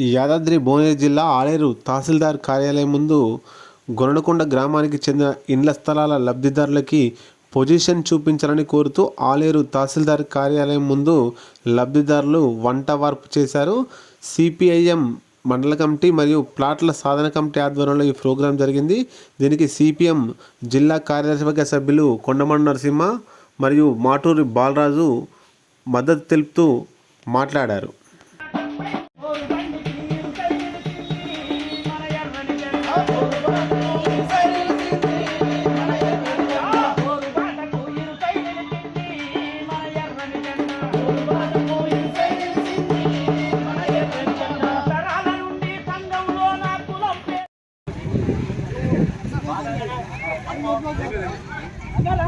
యాదాద్రి భువనగిరి జిల్లా ఆలేరు తహసీల్దార్ కార్యాలయం ముందు గొనడకొండ గ్రామానికి చెందిన ఇండ్ల స్థలాల లబ్ధిదారులకి పొజిషన్ చూపించాలని కోరుతూ ఆలేరు తహసీల్దార్ కార్యాలయం ముందు లబ్ధిదారులు వంట వార్పు చేశారు. సిపిఐఎం మండల కమిటీ మరియు ప్లాట్ల సాధన కమిటీ ఆధ్వర్యంలో ఈ ప్రోగ్రాం జరిగింది. దీనికి సిపిఎం జిల్లా కార్యదర్శివర్గ సభ్యులు కొండమండ నరసింహ మరియు మాటూరి బాలరాజు మద్దతు తెలుపుతూ మాట్లాడారు.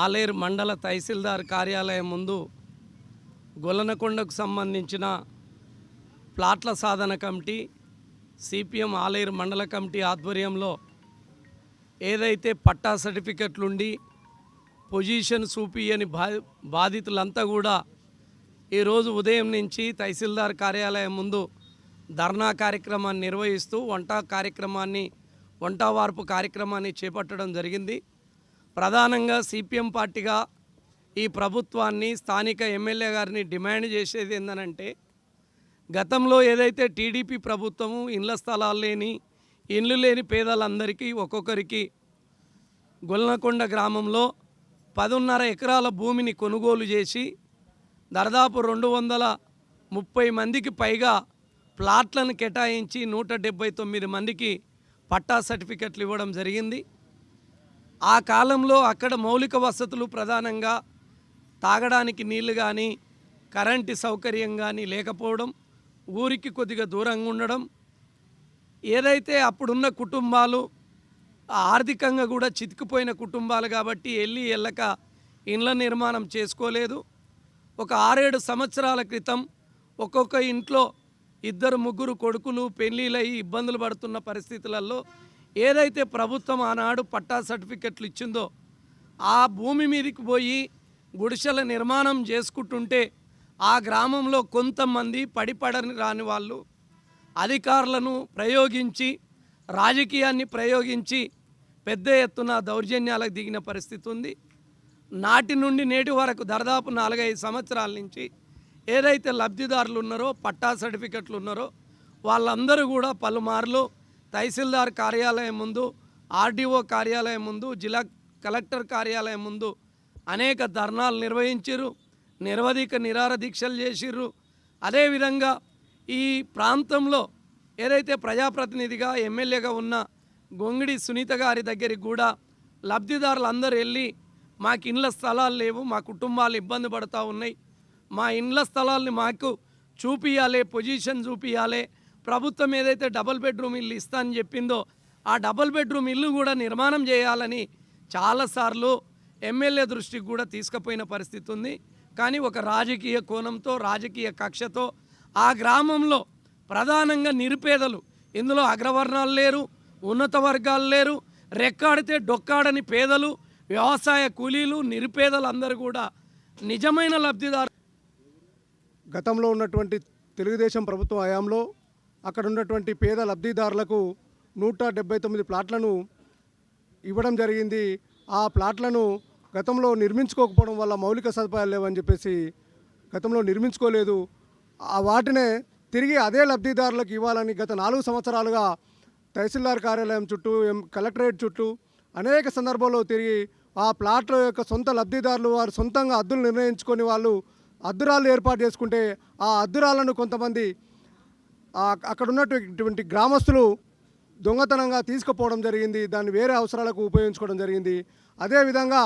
ఆలేరు మండల తహసీల్దార్ కార్యాలయం ముందు గొల్లనకొండకు సంబంధించిన ప్లాట్ల సాధన కమిటీ సిపిఎం ఆలేరు మండల కమిటీ ఆధ్వర్యంలో ఏదైతే పట్టా సర్టిఫికెట్లుండి పొజిషన్ చూపియని బా బాధితులంతా కూడా ఈరోజు ఉదయం నుంచి తహసీల్దార్ కార్యాలయం ముందు ధర్నా కార్యక్రమాన్ని నిర్వహిస్తూ వంట కార్యక్రమాన్ని వంటవార్పు కార్యక్రమాన్ని చేపట్టడం జరిగింది. ప్రధానంగా సిపిఎం పార్టీగా ఈ ప్రభుత్వాన్ని స్థానిక ఎమ్మెల్యే గారిని డిమాండ్ చేసేది ఏంటనంటే గతంలో ఏదైతే టీడీపీ ప్రభుత్వము ఇండ్ల స్థలాలు లేని ఇళ్ళు లేని పేదలందరికీ ఒక్కొక్కరికి గొల్లనకొండ గ్రామంలో పదున్నర ఎకరాల భూమిని కొనుగోలు చేసి దాదాపు రెండు వందల ముప్పై మందికి పైగా ప్లాట్లను కేటాయించి నూట డెబ్బై తొమ్మిది మందికి పట్టా సర్టిఫికెట్లు ఇవ్వడం జరిగింది. ఆ కాలంలో అక్కడ మౌలిక వసతులు ప్రధానంగా తాగడానికి నీళ్ళు కానీ కరెంటు సౌకర్యం కానీ లేకపోవడం ఊరికి కొద్దిగా దూరంగా ఉండడం ఏదైతే అప్పుడున్న కుటుంబాలు ఆర్థికంగా కూడా చితికిపోయిన కుటుంబాలు కాబట్టి వెళ్ళి వెళ్ళక ఇండ్ల నిర్మాణం చేసుకోలేదు. ఒక ఆరేడు సంవత్సరాల క్రితం ఒక్కొక్క ఇంట్లో ఇద్దరు ముగ్గురు కొడుకులు పెళ్ళిళ్ళయి ఇబ్బందులు పడుతున్న పరిస్థితులలో ఏదైతే ప్రభుత్వం ఆనాడు పట్టా సర్టిఫికెట్లు ఇచ్చిందో ఆ భూమి మీదకి పోయి గుడిసెల నిర్మాణం చేసుకుంటుంటే ఆ గ్రామంలో కొంతమంది పడిపడని రాని వాళ్ళు అధికారులను ప్రయోగించి రాజకీయాన్ని ప్రయోగించి పెద్ద ఎత్తున దౌర్జన్యాలకు దిగిన పరిస్థితి ఉంది. నాటి నుండి నేటి వరకు దాదాపు నాలుగైదు సంవత్సరాల నుంచి ఏదైతే లబ్ధిదారులు ఉన్నారో పట్టా సర్టిఫికెట్లు ఉన్నారో వాళ్ళందరూ కూడా పలుమార్లు తహసీల్దార్ కార్యాలయం ముందు ఆర్డీఓ కార్యాలయం ముందు జిల్లా కలెక్టర్ కార్యాలయం ముందు అనేక ధర్నాలు నిర్వహించారు నిరవధిక నిరార దీక్షలు చేసిర్రు. అదేవిధంగా ఈ ప్రాంతంలో ఏదైతే ప్రజాప్రతినిధిగా ఎమ్మెల్యేగా ఉన్న గొంగిడి సునీత గారి దగ్గరికి కూడా లబ్ధిదారులు వెళ్ళి మాకు ఇండ్ల స్థలాలు లేవు మా కుటుంబాలు ఇబ్బంది పడుతూ ఉన్నాయి. మా ఇండ్ల స్థలాల్ని మాకు చూపియాలి పొజిషన్ చూపియాలి ప్రభుత్వం ఏదైతే డబుల్ బెడ్రూమ్ ఇల్లు ఇస్తా అని చెప్పిందో ఆ డబుల్ బెడ్రూమ్ ఇల్లు కూడా నిర్మాణం చేయాలని చాలాసార్లు ఎమ్మెల్యే దృష్టికి కూడా తీసుకుపోయిన పరిస్థితి ఉంది. కానీ ఒక రాజకీయ కోణంతో రాజకీయ కక్షతో ఆ గ్రామంలో ప్రధానంగా నిరుపేదలు. ఇందులో అగ్రవర్ణాలు లేరు ఉన్నత వర్గాలు లేరు. రెక్కాడితే డొక్కాడని పేదలు వ్యవసాయ కూలీలు నిరుపేదలందరూ కూడా నిజమైన లబ్ధిదారు గతంలో ఉన్నటువంటి తెలుగుదేశం ప్రభుత్వ హయాంలో అక్కడ ఉన్నటువంటి పేద లబ్ధిదారులకు నూట డెబ్బై తొమ్మిది ప్లాట్లను ఇవ్వడం జరిగింది. ఆ ప్లాట్లను గతంలో నిర్మించుకోకపోవడం వల్ల మౌలిక సదుపాయాలు లేవని చెప్పేసి గతంలో నిర్మించుకోలేదు. ఆ వాటినే తిరిగి అదే లబ్ధిదారులకు ఇవ్వాలని గత నాలుగు సంవత్సరాలుగా తహసీల్దార్ కార్యాలయం చుట్టూ ఎం- కలెక్టరేట్ చుట్టూ అనేక సందర్భాల్లో తిరిగి ఆ ప్లాట్ల యొక్క సొంత లబ్ధిదారులు వారు సొంతంగా అద్దులు నిర్ణయించుకొని వాళ్ళు అద్దురాలు ఏర్పాటు చేసుకుంటే ఆ అద్దురాలను కొంతమంది అక్కడ ఉన్నటువంటి గ్రామస్తులు దొంగతనంగా తీసుకుపోవడం జరిగింది దాన్ని వేరే అవసరాలకు ఉపయోగించుకోవడం జరిగింది. అదేవిధంగా